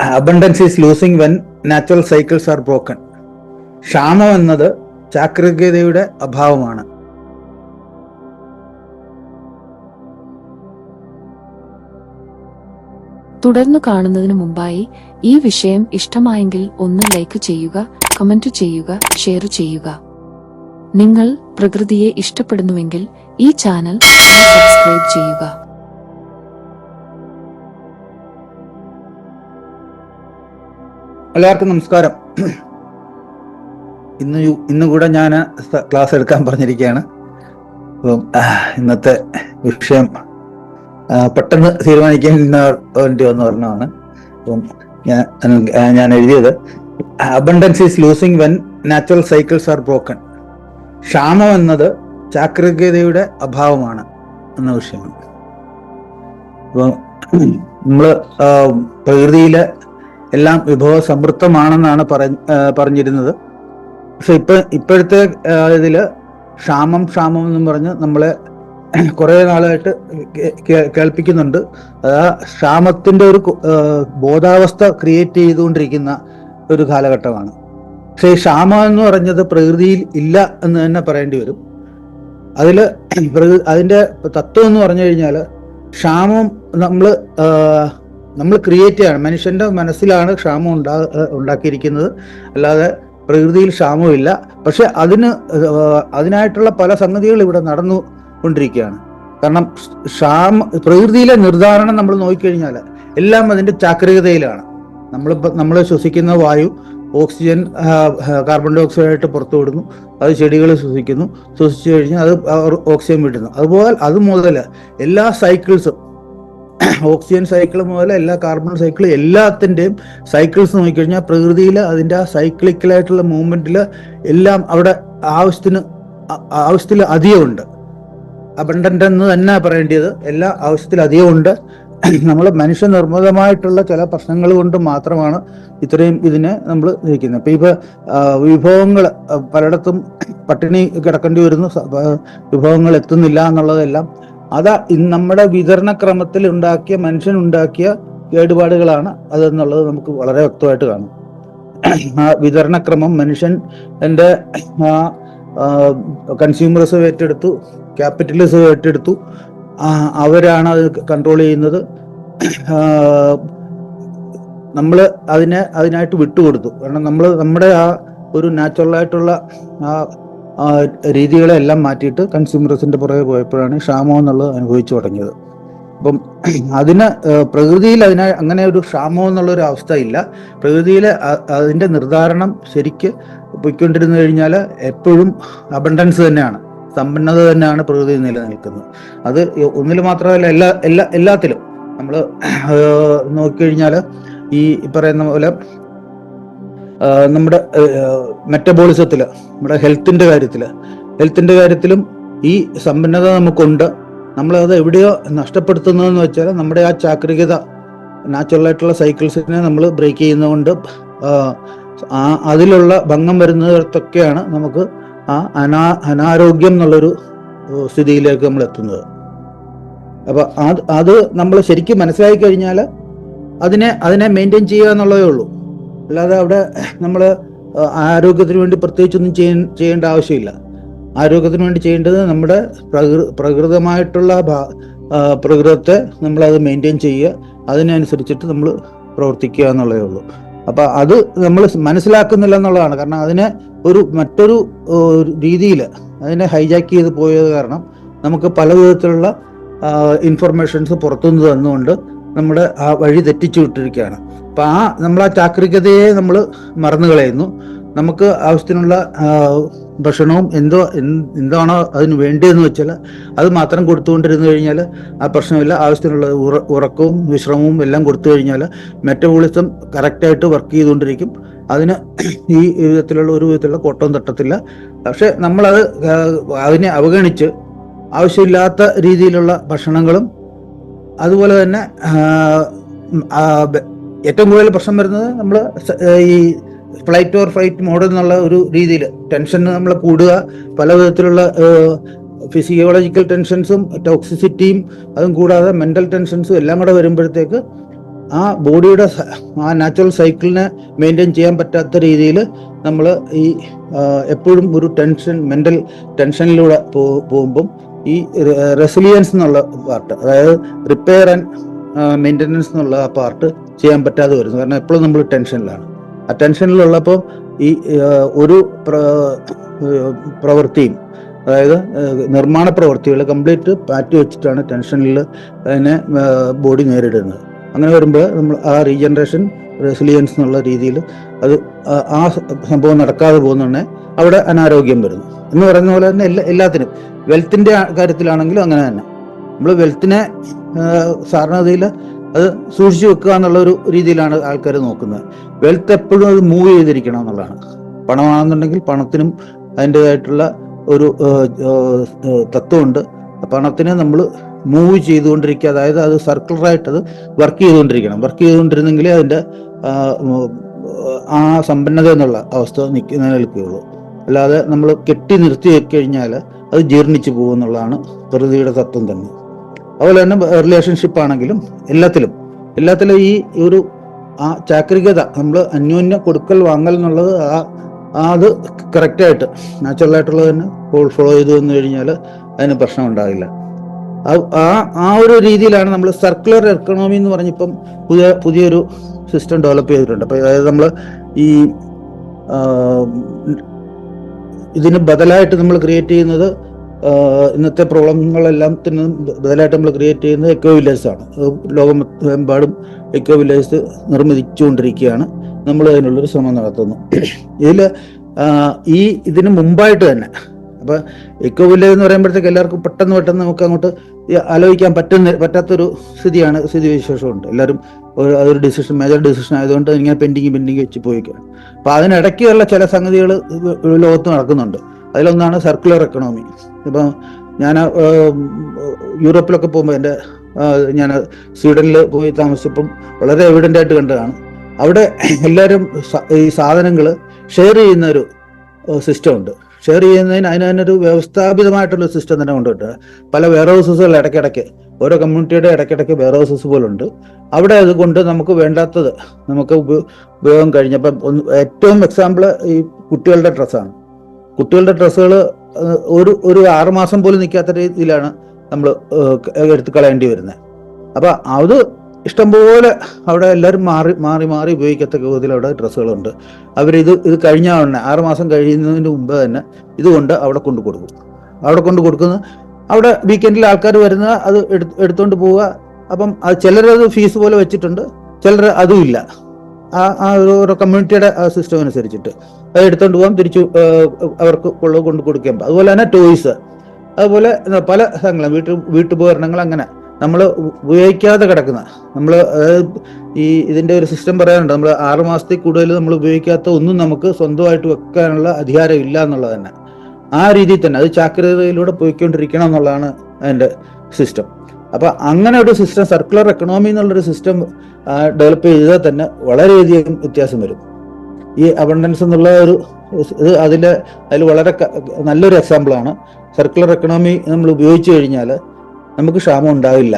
Abundance is losing when natural cycles are broken ക്ഷാമം എന്നത് ചാക്രികതയുടെ അഭാവമാണ്. തുടർന്നു കാണുന്നതിന് മുമ്പായി ഈ വിഷയം ഇഷ്ടമായെങ്കിൽ ഒന്ന് ലൈക്ക് ചെയ്യുക കമന്റ് ചെയ്യുക ഷെയർ ചെയ്യുക. നിങ്ങൾ പ്രകൃതിയെ ഇഷ്ടപ്പെടുന്നുവെങ്കിൽ ഈ ചാനൽ സബ്സ്ക്രൈബ് ചെയ്യുക. എല്ലാവർക്കും നമസ്കാരം. ഇന്ന് ഇന്ന് കൂടെ ഞാൻ ക്ലാസ് എടുക്കാൻ പറഞ്ഞിരിക്കുകയാണ്. അപ്പം ഇന്നത്തെ വിഷയം പെട്ടെന്ന് തീരുമാനിക്കാൻ വേണ്ടി വന്ന് പറഞ്ഞതാണ് അപ്പം ഞാൻ ഞാൻ എഴുതിയത് abundance is losing when natural cycles are broken ക്ഷാമം എന്നത് ചാക്രികതയുടെ അഭാവമാണ് എന്ന വിഷയമാണ്. അപ്പം നമ്മൾ പ്രകൃതിയിലെ എല്ലാം വിഭവ സമൃദ്ധമാണെന്നാണ് പറഞ്ഞ പറഞ്ഞിരുന്നത്. പക്ഷെ ഇപ്പൊ ഇപ്പോഴത്തെ ഇതിൽ ക്ഷാമം ക്ഷാമം എന്ന് പറഞ്ഞ് നമ്മളെ കുറെ നാളായിട്ട് കേൾപ്പിക്കുന്നുണ്ട്. അതാ ക്ഷാമത്തിന്റെ ഒരു ബോധാവസ്ഥ ക്രിയേറ്റ് ചെയ്തുകൊണ്ടിരിക്കുന്ന ഒരു കാലഘട്ടമാണ്. പക്ഷെ ഈ ക്ഷാമം എന്ന് പറഞ്ഞത് പ്രകൃതിയിൽ ഇല്ല എന്ന് തന്നെ പറയേണ്ടി വരും. അതിൽ അതിന്റെ തത്വം എന്ന് പറഞ്ഞു കഴിഞ്ഞാൽ ക്ഷാമം നമ്മൾ നമ്മൾ ക്രിയേറ്റ് ചെയ്യാണ്. മനുഷ്യന്റെ മനസ്സിലാണ് ക്ഷാമം ഉണ്ടാ ഉണ്ടാക്കിയിരിക്കുന്നത്. അല്ലാതെ പ്രകൃതിയിൽ ക്ഷാമമില്ല പക്ഷെ അതിന് അതിനായിട്ടുള്ള പല സംഗതികൾ ഇവിടെ നടന്നു കൊണ്ടിരിക്കുകയാണ്. കാരണം ക്ഷാമ പ്രകൃതിയിലെ നിർദ്ധാരണം നമ്മൾ നോക്കിക്കഴിഞ്ഞാൽ എല്ലാം അതിന്റെ ചാക്രികതയിലാണ്. നമ്മൾ നമ്മൾ ശ്വസിക്കുന്ന വായു ഓക്സിജൻ കാർബൺ ഡൈ ഓക്സൈഡ് ആയിട്ട് പുറത്തു വിടുന്നു. അത് ചെടികൾ ശ്വസിക്കുന്നു. ശ്വസിച്ചു കഴിഞ്ഞാൽ അത് ഓക്സിജൻ വിടുന്നു. അതുപോലെ അത് മുതൽ എല്ലാ സൈക്കിൾസും ഓക്സിജൻ സൈക്കിൾ മുതൽ എല്ലാ കാർബൺ സൈക്കിൾ എല്ലാത്തിന്റെയും സൈക്കിൾസ് നോക്കിക്കഴിഞ്ഞാൽ പ്രകൃതിയിൽ അതിന്റെ ആ സൈക്ലിക്കലായിട്ടുള്ള മൂവ്മെന്റിൽ എല്ലാം അവിടെ ആവശ്യത്തിന് ആവശ്യത്തിൽ അധികമുണ്ട്. അബണ്ടന്റ് എന്ന് തന്നെ പറയേണ്ടത് എല്ലാ ആവശ്യത്തിൽ അധികമുണ്ട്. നമ്മൾ മനുഷ്യനിർമ്മിതമായിട്ടുള്ള ചില പ്രശ്നങ്ങൾ കൊണ്ട് മാത്രമാണ് ഇത്രയും ഇതിനെ നമ്മൾ ജയിക്കുന്നത് അപ്പം ഇപ്പൊ വിഭവങ്ങൾ പലയിടത്തും പട്ടിണി കിടക്കേണ്ടി വരുന്നു. വിഭവങ്ങൾ എത്തുന്നില്ല എന്നുള്ളതെല്ലാം അതാ നമ്മുടെ വിതരണ ക്രമത്തിൽ ഉണ്ടാക്കിയ മനുഷ്യൻ ഉണ്ടാക്കിയ കേടുപാടുകളാണ് അതെന്നുള്ളത് നമുക്ക് വളരെ വ്യക്തമായിട്ട് കാണും. ആ വിതരണക്രമം മനുഷ്യൻ എന്റെ കൺസ്യൂമറിസം ഏറ്റെടുത്തു ക്യാപിറ്റലിസം ഏറ്റെടുത്തു. അവരാണ് അത് കൺട്രോൾ ചെയ്യുന്നത്. നമ്മൾ അതിനെ അതിനായിട്ട് വിട്ടുകൊടുത്തു. കാരണം നമ്മൾ നമ്മുടെ ആ ഒരു ആ ആ രീതികളെല്ലാം മാറ്റിയിട്ട് കൺസ്യൂമറിസിന്റെ പുറകെ പോയപ്പോഴാണ് ക്ഷാമം എന്നുള്ളത് അനുഭവിച്ചു തുടങ്ങിയത്. അപ്പം അതിന് പ്രകൃതിയിൽ അതിന് അങ്ങനെ ഒരു ക്ഷാമം എന്നുള്ള ഒരു അവസ്ഥ ഇല്ല. പ്രകൃതിയിലെ അതിന്റെ നിർദ്ധാരണം ശരിക്ക് പോയിക്കൊണ്ടിരുന്നു കഴിഞ്ഞാൽ എപ്പോഴും അബണ്ടൻസ് തന്നെയാണ്. സമ്പന്നത തന്നെയാണ് പ്രകൃതി നിലനിൽക്കുന്നത്. അത് ഒന്നിൽ മാത്രമല്ല എല്ലാ എല്ലാ എല്ലാത്തിലും. നമ്മൾ നോക്കിക്കഴിഞ്ഞാൽ ഈ പറയുന്ന പോലെ നമ്മുടെ മെറ്റബോളിസത്തിൽ നമ്മുടെ ഹെൽത്തിന്റെ കാര്യത്തിൽ ഹെൽത്തിന്റെ കാര്യത്തിലും ഈ സമ്പന്നത നമുക്കുണ്ട്. നമ്മളത് എവിടെയോ നഷ്ടപ്പെടുത്തുന്നതെന്ന് വെച്ചാൽ നമ്മുടെ ആ ചാക്രികത നാച്ചുറൽ ആയിട്ടുള്ള സൈക്കിൾസിനെ നമ്മൾ ബ്രേക്ക് ചെയ്യുന്നതുകൊണ്ട് അതിലുള്ള ഭംഗം വരുന്നിടത്തൊക്കെയാണ് നമുക്ക് ആ അനാ അനാരോഗ്യം എന്നുള്ളൊരു സ്ഥിതിയിലേക്ക് നമ്മൾ എത്തുന്നത്. അപ്പൊ അത് അത് നമ്മൾ ശരിക്കും മനസ്സിലാക്കി കഴിഞ്ഞാൽ അതിനെ അതിനെ മെയിന്റെയിൻ ചെയ്യുക എന്നുള്ളതേ ഉള്ളൂ. അല്ലാതെ അവിടെ നമ്മൾ ആരോഗ്യത്തിന് വേണ്ടി പ്രത്യേകിച്ചൊന്നും ചെയ്യ- ചെയ്യേണ്ട ആവശ്യമില്ല. ആരോഗ്യത്തിന് വേണ്ടി ചെയ്യേണ്ടത് നമ്മുടെ പ്രകൃ പ്രകൃതമായിട്ടുള്ള പ്രകൃതത്തെ നമ്മളത് മെയിന്റെയിൻ ചെയ്യുക. അതിനനുസരിച്ചിട്ട് നമ്മൾ പ്രവർത്തിക്കുക എന്നുള്ളതേ ഉള്ളൂ. അപ്പൊ അത് നമ്മൾ മനസ്സിലാക്കുന്നില്ല എന്നുള്ളതാണ്. കാരണം അതിനെ ഒരു മറ്റൊരു രീതിയിൽ അതിനെ ഹൈജാക്ക് ചെയ്ത് പോയത് കാരണം നമുക്ക് പല വിധത്തിലുള്ള ഇൻഫർമേഷൻസ് പുറത്തുനിന്ന് തന്നുകൊണ്ട് നമ്മുടെ ആ വഴി തെറ്റിച്ചു വിട്ടിരിക്കുകയാണ് അപ്പൊ ആ നമ്മൾ ആ ചാക്രികതയെ നമ്മൾ മറന്നു കളയുന്നു. നമുക്ക് ആവശ്യത്തിനുള്ള ഭക്ഷണവും എന്തോ എന്താണോ അതിന് വേണ്ടിയെന്ന് വെച്ചാൽ അത് മാത്രം കൊടുത്തുകൊണ്ടിരുന്നു കഴിഞ്ഞാൽ ആ പ്രശ്നമില്ല. ആവശ്യത്തിനുള്ള ഉറ ഉറക്കവും വിശ്രമവും എല്ലാം കൊടുത്തു കഴിഞ്ഞാൽ മെറ്റബോളിസം കറക്റ്റായിട്ട് വർക്ക് ചെയ്തുകൊണ്ടിരിക്കും. അതിന് ഈ വിധത്തിലുള്ള ഒരു വിധത്തിലുള്ള കോട്ടവും തട്ടത്തില്ല. പക്ഷെ നമ്മളത് അതിനെ അവഗണിച്ച് ആവശ്യമില്ലാത്ത രീതിയിലുള്ള ഭക്ഷണങ്ങളും അതുപോലെ തന്നെ ഏറ്റവും കൂടുതൽ പ്രശ്നം വരുന്നത് നമ്മൾ ഈ ഫ്ലൈറ്റ് ഓർ ഫ്ലൈറ്റ് മോഡൽ എന്നുള്ള ഒരു രീതിയിൽ ടെൻഷൻ നമ്മൾ കൂടുക പല വിധത്തിലുള്ള ഫിസിയോളജിക്കൽ ടെൻഷൻസും ടോക്സിസിറ്റിയും അതും കൂടാതെ മെന്റൽ ടെൻഷൻസും എല്ലാം കൂടെ വരുമ്പോഴത്തേക്ക് ആ ബോഡിയുടെ ആ നാച്ചുറൽ സൈക്കിളിനെ മെയിന്റെയിൻ ചെയ്യാൻ പറ്റാത്ത രീതിയിൽ നമ്മൾ ഈ എപ്പോഴും ഒരു ടെൻഷൻ മെന്റൽ ടെൻഷനിലൂടെ പോകുമ്പം ഈ റെസിലിയൻസ് എന്നുള്ള പാർട്ട് അതായത് റിപ്പയർ ആൻഡ് മെയിന്റെനൻസ് എന്നുള്ള ആ പാർട്ട് ചെയ്യാൻ പറ്റാതെ വരുന്നു. കാരണം എപ്പോഴും നമ്മൾ ടെൻഷനിലാണ് ആ ടെൻഷനിലുള്ളപ്പോൾ ഈ ഒരു പ്ര- പ്രവൃത്തിയും അതായത് നിർമ്മാണ പ്രവൃത്തികൾ കംപ്ലീറ്റ് പാറ്റി വെച്ചിട്ടാണ് ടെൻഷനിൽ അതിനെ ബോഡി നേരിടുന്നത്. അങ്ങനെ വരുമ്പോൾ നമ്മൾ ആ റീജനറേഷൻ റെസിലിയൻസ് എന്നുള്ള രീതിയിൽ അത് ആ- സംഭവം നടക്കാതെ പോകുന്നുണ്ടെ അവിടെ അനാരോഗ്യം വരുന്നു. എന്ന് പറയുന്ന പോലെ തന്നെ എല്ലാ എല്ലാത്തിനും. വെൽത്തിന്റെ കാര്യത്തിലാണെങ്കിലും അങ്ങനെ തന്നെ. നമ്മൾ വെൽത്തിനെ സാധാരണഗതിയിൽ അത് സൂക്ഷിച്ചു വെക്കുക എന്നുള്ള ഒരു രീതിയിലാണ് ആൾക്കാർ നോക്കുന്നത്. വെൽത്ത് എപ്പോഴും അത് മൂവ് ചെയ്തിരിക്കണം എന്നുള്ളതാണ്. പണമാണെന്നുണ്ടെങ്കിൽ പണത്തിനും അതിന്റെതായിട്ടുള്ള ഒരു തത്വമുണ്ട്. പണത്തിനെ നമ്മൾ മൂവ് ചെയ്തുകൊണ്ടിരിക്കുക അതായത് അത് സർക്കുലറായിട്ട് അത് വർക്ക് ചെയ്തുകൊണ്ടിരിക്കണം. വർക്ക് ചെയ്തുകൊണ്ടിരുന്നെങ്കിൽ അതിന്റെ ആ, സമ്പന്നത എന്നുള്ള അവസ്ഥ നിൽക്ക നിലനിൽക്കുകയുള്ളൂ. അല്ലാതെ നമ്മൾ കെട്ടി നിർത്തി കഴിഞ്ഞാൽ അത് ജീർണിച്ചു പോകുമെന്നുള്ളതാണ് പ്രകൃതിയുടെ തത്വം തന്നെ. അതുപോലെ തന്നെ റിലേഷൻഷിപ്പ് ആണെങ്കിലും എല്ലാത്തിലും. എല്ലാത്തിലും ഈ ഒരു ആ ചാക്രികത നമ്മൾ അന്യോന്യ കൊടുക്കൽ വാങ്ങൽ എന്നുള്ളത് ആ അത് കറക്റ്റായിട്ട് നാച്ചുറലായിട്ടുള്ളത് തന്നെ ഫോൾ ഫോളോ ചെയ്തു വന്നു കഴിഞ്ഞാൽ അതിന് പ്രശ്നം ഉണ്ടാകില്ല. ആ- ആ ഒരു രീതിയിലാണ് നമ്മൾ സർക്കുലർ എക്കണോമി എന്ന് പറഞ്ഞിപ്പം പുതിയ പുതിയൊരു സിസ്റ്റം ഡെവലപ്പ് ചെയ്തിട്ടുണ്ട്. അപ്പം അതായത് നമ്മൾ ഈ ഇതിന് ബദലായിട്ട് നമ്മൾ ക്രിയേറ്റ് ചെയ്യുന്നത് ഇന്നത്തെ പ്രോബ്ലങ്ങളെല്ലാം തന്നെ ബദലായിട്ട് നമ്മൾ ക്രിയേറ്റ് ചെയ്യുന്നത് എക്കോ വില്ലേജ് ആണ്. ലോകമെമ്പാടും എക്കോ വില്ലേജ് നിർമ്മിച്ചുകൊണ്ടിരിക്കുകയാണ്. നമ്മൾ അതിനുള്ളൊരു ശ്രമം നടത്തുന്നു. ഇതിൽ ഈ ഇതിന് മുമ്പായിട്ട് തന്നെ അപ്പൊ എക്കോ വില്ലേജ് എന്ന് പറയുമ്പോഴത്തേക്ക് എല്ലാവർക്കും പെട്ടെന്ന് പെട്ടെന്ന് നമുക്ക് അങ്ങോട്ട് ആലോചിക്കാൻ പറ്റുന്ന പറ്റാത്തൊരു സ്ഥിതിയാണ് സ്ഥിതി വിശേഷമുണ്ട് എല്ലാവരും ഒരു അതൊരു ഡിസിഷൻ മേജർ ഡിസിഷൻ ആയതുകൊണ്ട് ഇങ്ങനെ പെൻഡിങ് പെൻഡിങ് വെച്ച് പോയിക്കാണ്. അപ്പൊ അതിനിടയ്ക്കുള്ള ചില സംഗതികൾ ലോകത്ത് നടക്കുന്നുണ്ട്. അതിലൊന്നാണ് സർക്കുലർ എക്കണോമി ഇപ്പം ഞാൻ യൂറോപ്പിലൊക്കെ പോകുമ്പോൾ എന്റെ ഞാൻ സ്വീഡനിൽ പോയി താമസിച്ചപ്പം വളരെ എവിഡന്റ് ആയിട്ട് കണ്ടതാണ്. അവിടെ എല്ലാവരും ഈ സാധനങ്ങൾ ഷെയർ ചെയ്യുന്ന ഒരു സിസ്റ്റം ഉണ്ട്. ഷെയർ ചെയ്യുന്നതിന് അതിന് തന്നെ ഒരു വ്യവസ്ഥാപിതമായിട്ടുള്ള സിസ്റ്റം തന്നെ കൊണ്ടുപോയിട്ട് പല വെയർ ഹൗസസുകൾ ഇടയ്ക്കിടയ്ക്ക് ഓരോ കമ്മ്യൂണിറ്റിയുടെ ഇടയ്ക്കിടയ്ക്ക് വെയർ ഹൗസസ് പോലുണ്ട്. അവിടെ അതുകൊണ്ട് നമുക്ക് വേണ്ടാത്തത് നമുക്ക് ഉപയോഗം കഴിഞ്ഞപ്പം ഏറ്റവും എക്സാമ്പിൾ ഈ കുട്ടികളുടെ ഡ്രസ്സാണ് കുട്ടികളുടെ ഡ്രസ്സുകൾ ഒരു ഒരു ആറുമാസം പോലും നിൽക്കാത്ത രീതിയിലാണ് നമ്മൾ എടുത്തു കളയേണ്ടി വരുന്നത്. അപ്പം അത് ഇഷ്ടംപോലെ അവിടെ എല്ലാവരും മാറി മാറി മാറി ഉപയോഗിക്കത്തക്ക വിധത്തിൽ അവിടെ ഡ്രസ്സുകളുണ്ട്. അവരിത് ഇത് കഴിഞ്ഞ ഉടനെ ആറുമാസം കഴിയുന്നതിന് മുമ്പ് തന്നെ ഇതുകൊണ്ട് അവിടെ കൊണ്ടു കൊടുക്കും. അവിടെ കൊണ്ട് കൊടുക്കുന്ന. അവിടെ വീക്കെൻഡിൽ ആൾക്കാർ വരുന്ന അത് എടുത്തുകൊണ്ട് പോവുക. അപ്പം അത് ചിലരത് ഫീസ് പോലെ വെച്ചിട്ടുണ്ട് ചിലർ അതും ഇല്ല. ആ ആ ഒരു കമ്മ്യൂണിറ്റിയുടെ സിസ്റ്റം അനുസരിച്ചിട്ട് അത് എടുത്തുകൊണ്ട് പോകാം തിരിച്ചു അവർക്ക് ഉള്ളത് കൊണ്ട് കൊടുക്കാൻ അതുപോലെ തന്നെ ടോയ്സ് അതുപോലെ പല സ്ഥലങ്ങളും വീട്ടു വീട്ടുപകരണങ്ങൾ അങ്ങനെ നമ്മൾ ഉപയോഗിക്കാതെ കിടക്കുന്ന നമ്മൾ ഈ ഇതിന്റെ ഒരു സിസ്റ്റം പറയാനുണ്ട്. നമ്മൾ ആറ് മാസത്തിൽ കൂടുതൽ നമ്മൾ ഉപയോഗിക്കാത്ത ഒന്നും നമുക്ക് സ്വന്തമായിട്ട് വെക്കാനുള്ള അധികാരം ഇല്ല എന്നുള്ളത് തന്നെ. ആ രീതിയിൽ തന്നെ അത് ചാക്രികതയിലൂടെ പോയിക്കൊണ്ടിരിക്കണം എന്നുള്ളതാണ് അതിന്റെ സിസ്റ്റം അപ്പൊ അങ്ങനെ ഒരു സിസ്റ്റം സർക്കുലർ എക്കണോമി എന്നുള്ളൊരു സിസ്റ്റം ഡെവലപ്പ് ചെയ്താൽ തന്നെ വളരെയധികം വ്യത്യാസം വരും. ഈ അബണ്ടൻസ് എന്നുള്ള ഒരു ഇത് അതിന്റെ അതിൽ വളരെ നല്ലൊരു എക്സാമ്പിളാണ് സർക്കുലർ എക്കണോമി നമ്മൾ ഉപയോഗിച്ചു കഴിഞ്ഞാൽ നമുക്ക് ക്ഷാമം ഉണ്ടാവില്ല.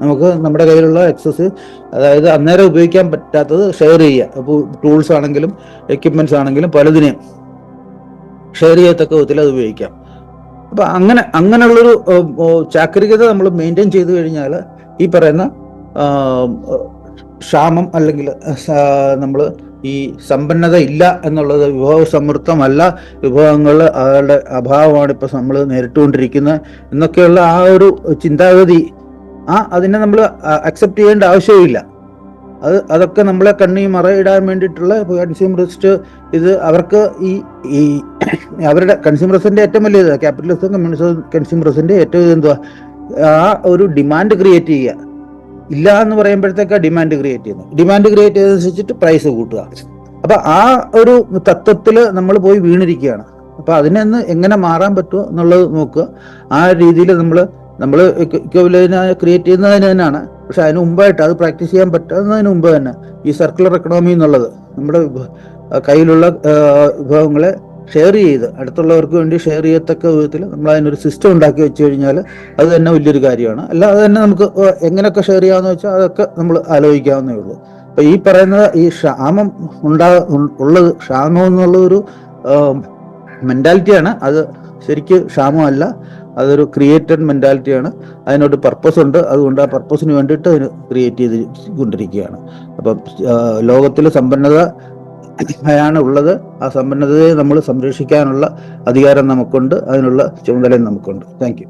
നമുക്ക് നമ്മുടെ കയ്യിലുള്ള എക്സസ് അതായത് അന്നേരം ഉപയോഗിക്കാൻ പറ്റാത്തത് ഷെയർ ചെയ്യുക. അപ്പോൾ ടൂൾസ് ആണെങ്കിലും എക്യുപ്മെന്റ്സ് ആണെങ്കിലും പലതിനെയും ഷെയർ ചെയ്യത്തക്ക വിധത്തിൽ അത് ഉപയോഗിക്കാം. അപ്പൊ അങ്ങനെ അങ്ങനെയുള്ളൊരു ചാക്രികത നമ്മൾ മെയിന്റെയിൻ ചെയ്തു കഴിഞ്ഞാൽ ഈ പറയുന്ന ക്ഷാമം അല്ലെങ്കിൽ നമ്മൾ ഈ സമ്പന്നത ഇല്ല എന്നുള്ളത് വിഭവ സമൃദ്ധമല്ല വിഭവങ്ങൾ അവരുടെ അഭാവമാണ് ഇപ്പം നമ്മൾ നേരിട്ടുകൊണ്ടിരിക്കുന്നത്. എന്നൊക്കെയുള്ള ആ ഒരു ചിന്താഗതി ആ അതിനെ നമ്മൾ അക്സെപ്റ്റ് ചെയ്യേണ്ട ആവശ്യമില്ല അത് അതൊക്കെ നമ്മളെ കണ്ണി മറയിടാൻ വേണ്ടിയിട്ടുള്ള കൺസ്യൂമറിസ്റ്റ് ഇത് അവർക്ക് ഈ ഈ അവരുടെ കൺസ്യൂമറിസ്റ്റിന്റെ ഏറ്റവും വലിയ ക്യാപിറ്റലിസം കമ്മ്യൂണിസം കൺസ്യൂമറിസ്റ്റിന്റെ ഏറ്റവും എന്തുവാ? ആ ഒരു ഡിമാൻഡ് ക്രിയേറ്റ് ചെയ്യുക. ഇല്ല എന്ന് പറയുമ്പോഴത്തേക്ക് ഡിമാൻഡ് ക്രിയേറ്റ് ചെയ്യുന്നു ഡിമാൻഡ് ക്രിയേറ്റ് ചെയ്തനുസരിച്ചിട്ട് പ്രൈസ് കൂട്ടുക. അപ്പൊ ആ ഒരു തത്വത്തിൽ നമ്മൾ പോയി വീണിരിക്കുകയാണ്. അപ്പൊ അതിനെന്ന് എങ്ങനെ മാറാൻ പറ്റുമോ എന്നുള്ളത് നോക്കുക. ആ രീതിയിൽ നമ്മൾ നമ്മൾ ക്രിയേറ്റ് ചെയ്യുന്നതിന് തന്നെയാണ് പക്ഷെ അതിന് മുമ്പായിട്ട് അത് പ്രാക്ടീസ് ചെയ്യാൻ പറ്റുന്നതിന് മുമ്പ് തന്നെ ഈ സർക്കുലർ എക്കണോമി എന്നുള്ളത് നമ്മുടെ കയ്യിലുള്ള വിഭവങ്ങളെ ഷെയർ ചെയ്ത് അടുത്തുള്ളവർക്ക് വേണ്ടി ഷെയർ ചെയ്യത്തക്ക വിധത്തിൽ നമ്മൾ അതിനൊരു സിസ്റ്റം ഉണ്ടാക്കി വെച്ച് കഴിഞ്ഞാൽ അത് തന്നെ വലിയൊരു കാര്യമാണ്. അല്ലാതെ തന്നെ നമുക്ക് എങ്ങനെയൊക്കെ ഷെയർ ചെയ്യാമെന്ന് വെച്ചാൽ അതൊക്കെ നമ്മൾ ആലോചിക്കാവുന്നേ ഉള്ളൂ. അപ്പൊ ഈ പറയുന്നത് ഈ ക്ഷാമം ഉണ്ടാ ഉള്ളത് ക്ഷാമം എന്നുള്ള ഒരു മെന്റാലിറ്റിയാണ് അത് ശരിക്ക് ക്ഷാമമല്ല. അതൊരു ക്രിയേറ്റഡ് മെന്റാലിറ്റിയാണ് അതിനോട് പർപ്പസ് ഉണ്ട്. അതുകൊണ്ട് ആ പർപ്പസിന് വേണ്ടിയിട്ട് അതിന് ക്രിയേറ്റ് ചെയ്ത് കൊണ്ടിരിക്കുകയാണ് അപ്പം ലോകത്തിൽ സമ്പന്നത ആണ് ഉള്ളത്. ആ സമ്പന്നതയെ നമ്മൾ സംരക്ഷിക്കാനുള്ള അധികാരം നമുക്കുണ്ട്. അതിനുള്ള ചുമതലയും നമുക്കുണ്ട്. താങ്ക്